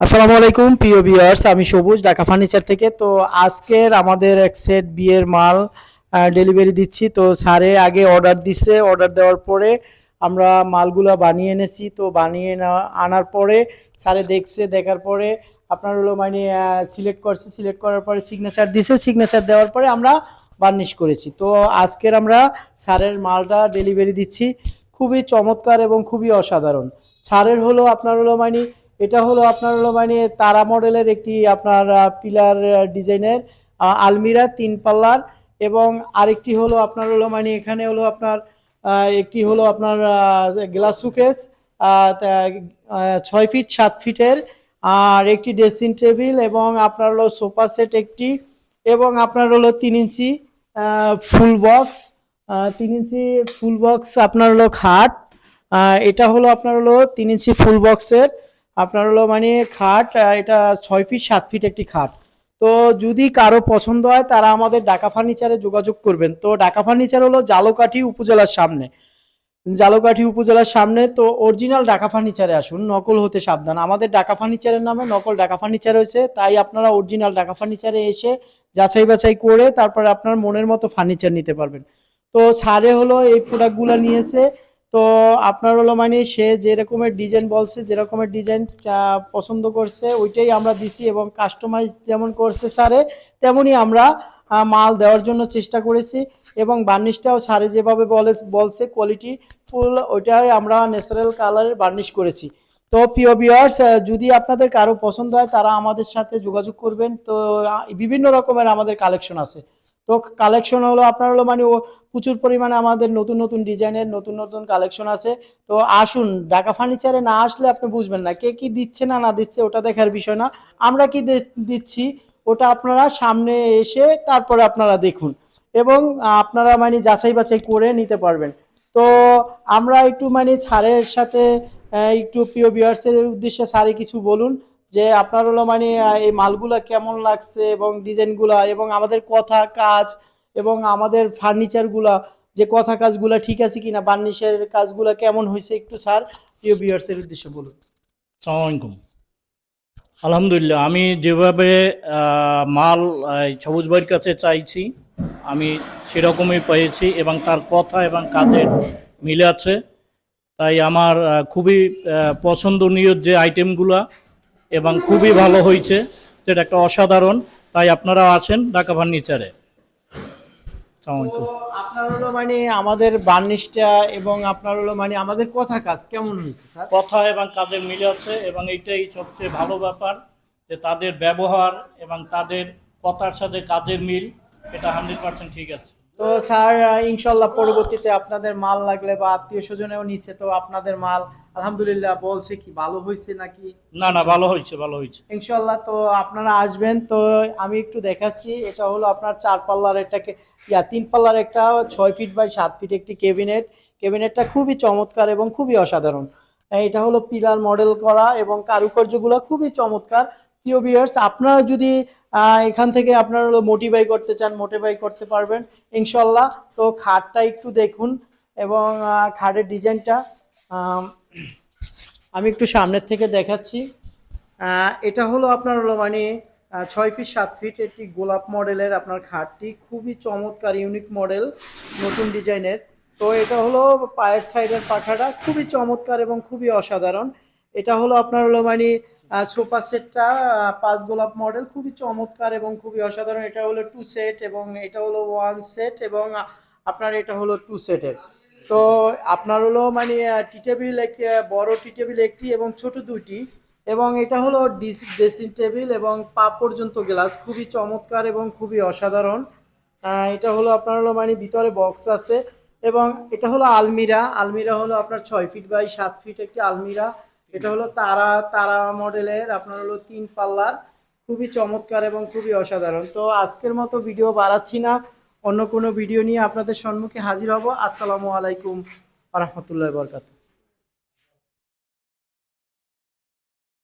আসসালামু আলাইকুম, প্রিয় ভিউয়ার্স, আমি সবুজ, ঢাকা ফার্নিচার থেকে। তো আজকের আমাদের এক সেট বিয়ের মাল ডেলিভারি দিচ্ছি। তো স্যারে আগে অর্ডার দিছে। অর্ডার দেওয়ার পরে আমরা মালগুলো বানিয়ে এনেছি। তো বানিয়ে আনার পরে স্যারে দেখছে, দেখার পরে আপনার হলো মানে সিলেক্ট করছে। সিলেক্ট করার পরে সিগনেচার দিছে। সিগনেচার দেওয়ার পরে আমরা বার্নিশ করেছি। তো আজকের আমরা স্যারের মালটা ডেলিভারি দিচ্ছি। খুবই চমৎকার এবং খুবই অসাধারণ। ছাড়ের হলো, আপনার হলো মানে এটা হলো আপনার হলো মানে তারা মডেলের একটি আপনার পিলার ডিজাইনের আলমিরা তিন পাল্লার এবং আরেকটি হলো আপনার হলো মানে এখানে হলো আপনার একটি হলো আপনার গ্লাস সুকেস ছয় ফিট সাত ফিটের আর একটি ড্রেসিং টেবিল এবং আপনার হলো সোফা সেট একটি এবং আপনার হলো তিন ইঞ্চি ফুল বক্স তিন ইঞ্চি ফুল বক্স আপনার হলো খাট এটা হলো আপনার হলো তিন ইঞ্চি ফুল বক্সের আপনার হলো মানে খাট এটা ছয় ফিট সাত ফিট একটি খাট। তো যদি কারও পছন্দ হয়, তারা আমাদের ঢাকা ফার্নিচারে যোগাযোগ করবেন। তো ঢাকা ফার্নিচার হলো জালকাঠি উপজেলার সামনে। জালকাঠি উপজেলার সামনে, তো অরিজিনাল ঢাকা ফার্নিচারে আসুন, নকল হতে সাবধান। আমাদের ঢাকা ফার্নিচারের নামে নকল ঢাকা ফার্নিচার হয়েছে তাই আপনারা অরিজিনাল ঢাকা ফার্নিচারে এসে যাচাই বাছাই করে তারপরে আপনার মনের মতো ফার্নিচার নিতে পারবেন। তো ছাড়ে হলো এই প্রোডাক্টগুলো নিয়েছে তো আপনার হলো মানে সে যে রকমের ডিজাইন বলছে যে রকমের ডিজাইন পছন্দ করছে, ওইটাই আমরা দিছি এবং কাস্টমাইজ যেমন করছে স্যারে তেমনই আমরা মাল দেওয়ার জন্য চেষ্টা করেছি এবং বার্নিশটাও স্যারে যেভাবে বলে, বলছে কোয়ালিটি ফুল ওইটাই আমরা ন্যাচারাল কালারের বার্নিশ করেছি। তো প্রিয় ভিউয়ার্স যদি আপনাদের কারও পছন্দ হয়, তারা আমাদের সাথে যোগাযোগ করবেন। তো বিভিন্ন রকমের আমাদের কালেকশন আছে। তো কালেকশন হলো, আপনার হলো মানে প্রচুর পরিমাণে আমাদের নতুন নতুন ডিজাইনের নতুন নতুন কালেকশন আছে। তো আসুন, ঢাকা ফার্নিচারে না আসলে আপনি বুঝবেন না, কে কি দিচ্ছে না না দিচ্ছে ওটা দেখার বিষয় না। আমরা কি দিচ্ছি, ওটা আপনারা সামনে এসে তারপরে আপনারা দেখুন এবং আপনারা মানে যাচাই বাছাই করে নিতে পারবেন। তো আমরা একটু মানে ছাড়ের সাথে একটু প্রিয় ভিউয়ার্সের উদ্দেশ্যে স্যারে কিছু বলুন। যে আপনার হলো মানে এই মালগুলা কেমন লাগছে এবং ডিজাইনগুলা এবং আমাদের কথা কাজ এবং আমাদের ফার্নিচারগুলা, যে কথা কাজগুলা ঠিক আছে কিনা, বার্নিশের কাজগুলা কেমন হয়েছে একটু স্যার, প্রিয় ভিউয়ার্সের উদ্দেশ্যে বলুন। আসসালামু আলহামদুলিল্লাহ, আমি যেভাবে মাল সবুজ ভাইয়ের কাছে চাইছি, আমি সেরকমই পেয়েছি এবং তার কথা এবং কাজের মিলে আছে। তাই আমার খুবই পছন্দনীয় যে আইটেমগুলো এবং খুবই ভালো হয়েছে। যেটা একটা অসাধারণ। তাই আপনারা আছেন ঢাকা ফার্নিচারে। আপনার হলো মানে আমাদের বার্নিশটা এবং আপনার হলো মানে আমাদের কথা কাজ কেমন হয়েছে স্যার? কথা এবং মিলে আছে এবং এইটাই সবচেয়ে ভালো ব্যাপার যে তাদের ব্যবহার এবং তাদের কথার সাথে কাজের মিল এটা হান্ড্রেড পার্সেন্ট ঠিক আছে। তো স্যার ইনশাল্লাহ পরবর্তীতে আপনাদের মাল লাগলে বা আত্মীয় স্বজনেও নিচ্ছে তো আপনাদের মাল আলহামদুলিল্লাহ বলছে কি ভালো হয়েছে নাকি? না না ভালো হয়েছে ভালো হয়েছে। ইনশাল্লাহ তো আপনারা আসবেন তো আমি একটু দেখাচ্ছি এটা হলো আপনার চার পাল্লার একটা ইয়া তিন পাল্লার একটা ছয় ফিট বাই সাত ফিট একটি কেবিনেট কেবিনেটটা খুবই চমৎকার এবং খুবই অসাধারণ। এটা হলো পিলার মডেল করা এবং কারুকার্যগুলো খুবই চমৎকার। প্রিয় ভিউয়ার্স আপনারা যদি এখান থেকে আপনারা হলো মোটিভাই করতে চান মোটিভাই করতে পারবেন ইনশাল্লাহ তো খাটটা একটু দেখুন এবং খাটের ডিজাইনটা আম, একটু সামনের থেকে দেখাচ্ছি। এটা হলো আপনার হলো মানে ছয় ফিট সাত ফিট একটি গোলাপ মডেলের আপনার খাটটি। খুবই চমৎকার ইউনিক মডেল নতুন ডিজাইনের। তো এটা হলো পায়ের সাইডের পাখাটা খুবই চমৎকার এবং খুবই অসাধারণ। এটা হলো আপনার হলো মানে সোফা সেটটা পাঁচ গোলাপ মডেল খুবই চমৎকার এবং খুবই অসাধারণ। এটা হলো টু সেট এবং এটা হলো ওয়ান সেট এবং আপনার এটা হলো টু সেটের তো আপনার হলো মানে টি টেবিল একটি বড় টি টেবিল একটি এবং ছোট দুইটি এবং এটা হলো ড্রেসিং টেবিল এবং পা পর্যন্ত গ্লাস। খুবই চমৎকার এবং খুবই অসাধারণ। এটা হলো আপনার হলো মানে ভিতরে বক্স আছে এবং এটা হলো আলমিরা। আলমিরা হলো আপনার ছয় ফিট বাই সাত ফিট একটি আলমিরা। এটা হলো তারা তারা মডেলের আপনার হলো তিন পাল্লার। খুবই চমৎকার এবং খুবই অসাধারণ। তো আজকের মতো ভিডিও বাড়াচ্ছি না। অন্য কোনো ভিডিও নিয়ে আপনাদের সম্মুখে হাজির হব। আসসালামু আলাইকুম রহমতুল্লাহ বরকাত